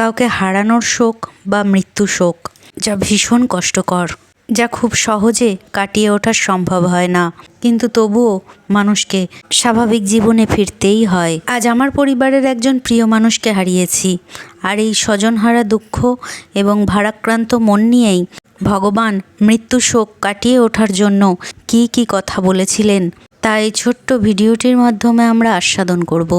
কাউকে হারানোর শোক বা মৃত্যু শোক, যা ভীষণ কষ্টকর, যা খুব সহজে কাটিয়ে ওঠা সম্ভব হয় না। কিন্তু তবুও মানুষকে স্বাভাবিক জীবনে ফিরতেই হয়। আজ আমার পরিবারের একজন প্রিয় মানুষকে হারিয়েছি। আর এই স্বজনহারা দুঃখ এবং ভারাক্রান্ত মন নিয়েই ভগবান মৃত্যু শোক কাটিয়ে ওঠার জন্য কী কী কথা বলেছিলেন তা এই ছোট্ট ভিডিওটির মাধ্যমে আমরা আস্বাদন করব।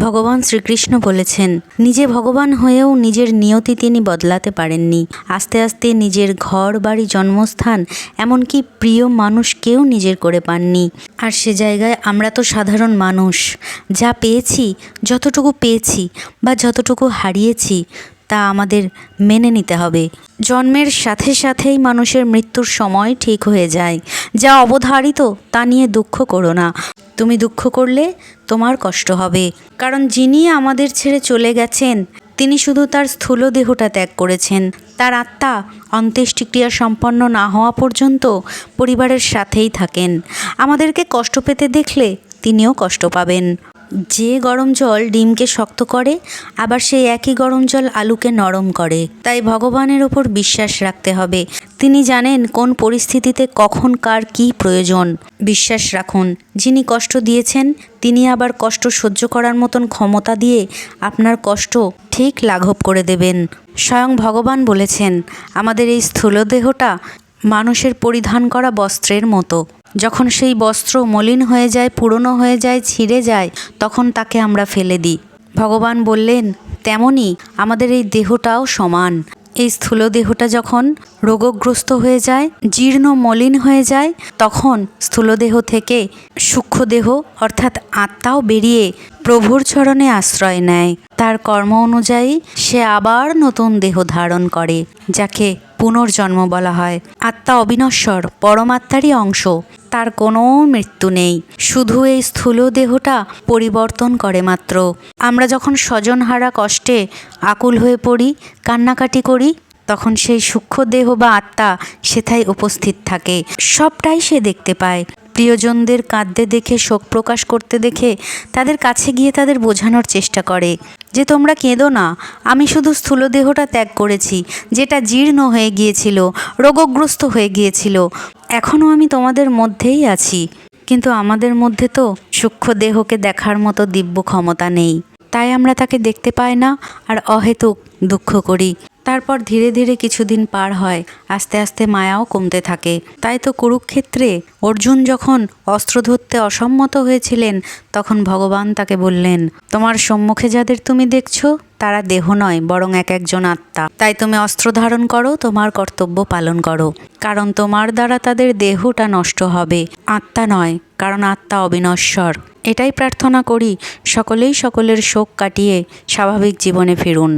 ভগবান শ্রীকৃষ্ণ বলেছেন, নিজে ভগবান হয়েও নিজের নিয়তি তিনি বদলাতে পারেননি। আস্তে আস্তে নিজের ঘর, বাড়ি, জন্মস্থান, এমনকি প্রিয় মানুষকেও নিজের করে পাননি। আর সে জায়গায় আমরা তো সাধারণ মানুষ। যা পেয়েছি, যতটুকু পেয়েছি বা যতটুকু হারিয়েছি তা আমাদের মেনে নিতে হবে। জন্মের সাথে সাথেই মানুষের মৃত্যুর সময় ঠিক হয়ে যায়। যা অবধারিত, তা নিয়ে দুঃখ করো না। তুমি দুঃখ করলে তোমার কষ্ট হবে। কারণ যিনি আমাদের ছেড়ে চলে গেছেন, তিনি শুধু তার স্থূল দেহটা ত্যাগ করেছেন। তার আত্মা অন্ত্যেষ্টিক্রিয়া সম্পন্ন না হওয়া পর্যন্ত পরিবারের সাথেই থাকেন। আমাদেরকে কষ্ট পেতে দেখলে তিনিও কষ্ট পাবেন। যে গরম জল ডিমকে শক্ত করে, আবার সেই একই গরম জল আলুকে নরম করে। তাই ভগবানের ওপর বিশ্বাস রাখতে হবে। তিনি জানেন কোন পরিস্থিতিতে কখন কার কী প্রয়োজন। বিশ্বাস রাখুন, যিনি কষ্ট দিয়েছেন, তিনি আবার কষ্ট সহ্য করার মতন ক্ষমতা দিয়ে আপনার কষ্ট ঠিক লাঘব করে দেবেন। স্বয়ং ভগবান বলেছেন, আমাদের এই স্থূল দেহটা মানুষের পরিধান করা বস্ত্রের মতো। যখন সেই বস্ত্র মলিন হয়ে যায়, পুরনো হয়ে যায়, ছিঁড়ে যায়, তখন তাকে আমরা ফেলে দিই। ভগবান বললেন তেমনই আমাদের এই দেহটাও সমান। এই স্থূল দেহটা যখন রোগগ্রস্ত হয়ে যায়, জীর্ণ মলিন হয়ে যায়, তখন স্থূলদেহ থেকে সূক্ষ্ম দেহ অর্থাৎ আত্মাও বেরিয়ে প্রভুর চরণে আশ্রয় নেয়। তার কর্ম অনুযায়ী সে আবার নতুন দেহ ধারণ করে, যাকে পুনর্জন্ম বলা হয়। আত্মা অবিনশ্বর, পরমাত্মারই অংশ। তার কোনো মৃত্যু নেই। শুধু এই স্থূল দেহটা পরিবর্তন করে মাত্র। আমরা যখন স্বজন হারা কষ্টে আকুল হয়ে পড়ি, কান্নাকাটি করি, তখন সেই সূক্ষ্ম দেহ বা আত্মা সেথায় উপস্থিত থাকে। সবটাই সে দেখতে পায়। প্রিয়জনদের কাঁদতে দেখে, শোক প্রকাশ করতে দেখে তাদের কাছে গিয়ে তাদের বোঝানোর চেষ্টা করে যে, তোমরা কেঁদো না, আমি শুধু স্থূল দেহটা ত্যাগ করেছি, যেটা জীর্ণ হয়ে গিয়েছিল, রোগগ্রস্ত হয়ে গিয়েছিল। এখনও আমি তোমাদের মধ্যেই আছি। কিন্তু আমাদের মধ্যে তো সূক্ষ্ম দেহকে দেখার মতো দিব্য ক্ষমতা নেই। তাই আমরা তাকে দেখতে পাই না আর অহেতুক দুঃখ করি। তারপর ধীরে ধীরে কিছুদিন পার হয়, আস্তে আস্তে মায়াও কমতে থাকে। তাই তো কুরুক্ষেত্রে অর্জুন যখন অস্ত্র ধরতে অসম্মত হয়েছিলেন, তখন ভগবান তাকে বললেন, তোমার সম্মুখে যাদের তুমি দেখছ, তারা দেহ নয়, বরং এক একজন আত্মা। তাই তুমি অস্ত্র ধারণ করো, তোমার কর্তব্য পালন করো। কারণ তোমার দ্বারা তাদের দেহটা নষ্ট হবে। আত্মা নয়, কারণ আত্মা অবিনশ্বর। এটাই প্রার্থনা করি, সকলেই সকলের শোক কাটিয়ে স্বাভাবিক জীবনে ফিরুন।